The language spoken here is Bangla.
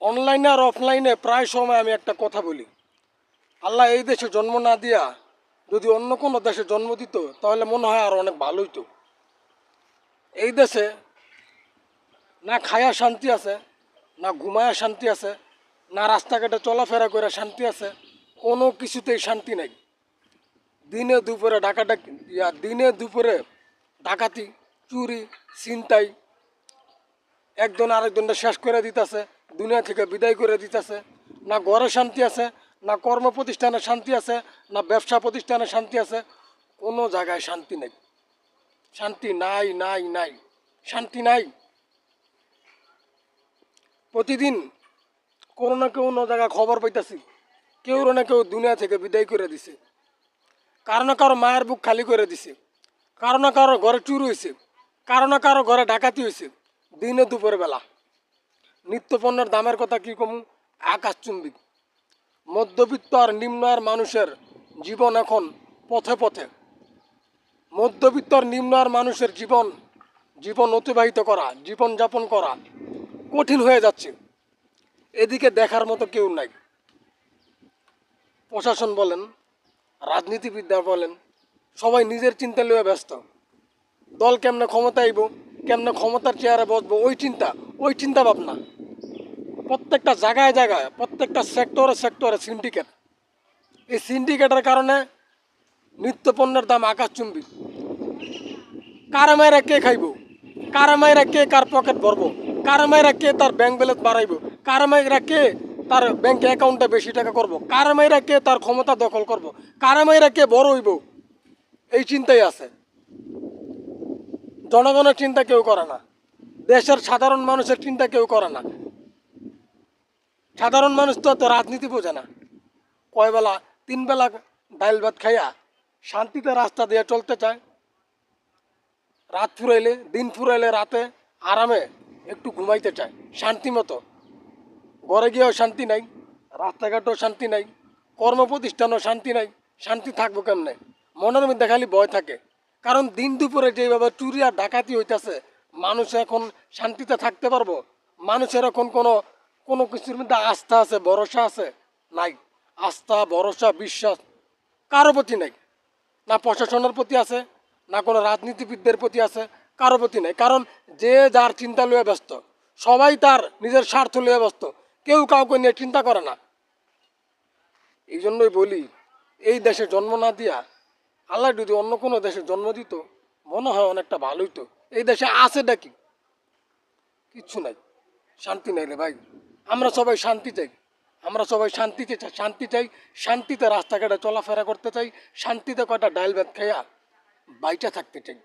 অনলাইনে আর অফলাইনে প্রায় সময় আমি একটা কথা বলি। আল্লাহ এই দেশে জন্ম না দিয়া যদি অন্য কোনো দেশে জন্ম দিত, তাহলে মনে হয় আর অনেক ভালো হইতো। এই দেশে না খায়া শান্তি আছে, না ঘুমায়া শান্তি আছে, না রাস্তাঘাটে চলাফেরা করে শান্তি আছে, কোনো কিছুতেই শান্তি নাই। দিনে দুপুরে ডাকাডাকি, ইয়া দিনে দুপুরে ডাকাতি, চুরি, ছিনতাই, একজন আরেকজনটা শেষ করে দিতেছে। দুনিয়া থেকে বিদায় করে দিতেছে। না ঘরে শান্তি আছে, না কর্ম প্রতিষ্ঠানে শান্তি আছে, না ব্যবসা প্রতিষ্ঠানে শান্তি আছে, কোনো জায়গায় শান্তি নেই। শান্তি নাই নাই নাই, শান্তি নাই। প্রতিদিন কোনো না কোনো জায়গায় খবর পাইতাছি, কেউ না কেউ দুনিয়া থেকে বিদায় করে দিছে। কারও না কারও মায়ের বুক খালি করে দিছে, কারও না কারও ঘরে চুরি হয়েছে কারও না কারও ঘরে ডাকাতি হয়েছে দিনে দুপুর বেলা নিত্য পণ্যের দামের কথা কি কমু? আকাশচুম্বী মধ্যবিত্ত আর নিম্ন আর মানুষের জীবন এখন পথে পথে। মধ্যবিত্ত আর নিম্ন আর মানুষের জীবন জীবন অতিবাহিত করা, জীবন যাপন করা কঠিন হয়ে যাচ্ছে। এদিকে দেখার মতো কেউ নাই। প্রশাসন বলেন রাজনীতিবিদ্যা বলেন, সবাই নিজের চিন্তা লইয়া ব্যস্ত। দল কেমনে ক্ষমতা আইব, কেমনে ক্ষমতার চেয়ারে বসবো, ওই চিন্তা ওই চিন্তা ভাবনা প্রত্যেকটা জায়গায় জায়গায়, প্রত্যেকটা সেক্টরে সেক্টরে সিন্ডিকেট এই সিন্ডিকেটের কারণে নিত্য পণ্যের দাম আকাশচুম্বী কার মায়েরা কে খাইব? কার মায়েরা কে কার পকেট ভরবো? কার মায়েরা কে তার ব্যাংক ব্যালেন্স বাড়াইব? কার মায়েরা কে তার ব্যাংক অ্যাকাউন্টে বেশি টাকা করব? কার মায়েরা কে তার ক্ষমতা দখল করব? কার মায়েরা কে বড় হইব? এই চিন্তাই আছে। জনগণের চিন্তা কেউ করে না। দেশের সাধারণ মানুষের চিন্তা কেউ করে না। সাধারণ মানুষ তো তো রাজনীতি বোঝে না। কয় বেলা, তিন বেলা ডাইল ভাত খাইয়া শান্তিতে রাস্তা দিয়ে চলতে চায়। রাত ফুরাইলে, দিন ফুরাইলে রাতে আরামে একটু ঘুমাইতে চায়, শান্তি মতো। ঘরে গিয়েও শান্তি নাই, রাস্তাঘাটেও শান্তি নাই কর্ম প্রতিষ্ঠানও শান্তি নাই, শান্তি থাকব কেমনে? মনের মধ্যে খালি ভয় থাকে। কারণ দিন দুপুরে যেভাবে চুরি আর ডাকাতি হইতেছে, মানুষ এখন শান্তিতে থাকতে পারব? মানুষের এখন কোনো কোনো কিছুর মধ্যে আস্থা আছে, ভরসা আছে? নাই। আস্থা, ভরসা, বিশ্বাস কারও প্রতি নাই। না প্রশাসনের প্রতি আছে, না কোনো রাজনীতিবিদদের প্রতি আছে, কারও প্রতি নাই। কারণ যে যার চিন্তা লইয়া ব্যস্ত, সবাই তার নিজের স্বার্থ লইয়া ব্যস্ত। কেউ কাউকে নিয়ে চিন্তা করে না। এই জন্যই বলি, এই দেশে জন্ম না দিয়া, আল্লাহ যদি অন্য কোনো দেশে জন্ম দিত, মনে হয় অনেকটা ভালোই তো এই দেশে আছে ডাকি কিচ্ছু নাই। শান্তি নাই রে ভাই। আমরা সবাই শান্তি চাই। আমরা সবাই শান্তিতে শান্তি চাই, শান্তিতে রাস্তাঘাটে চলাফেরা করতে চাই, শান্তিতে কয়টা ডাইল ভাত খেয়া বাইচা থাকতে চাই।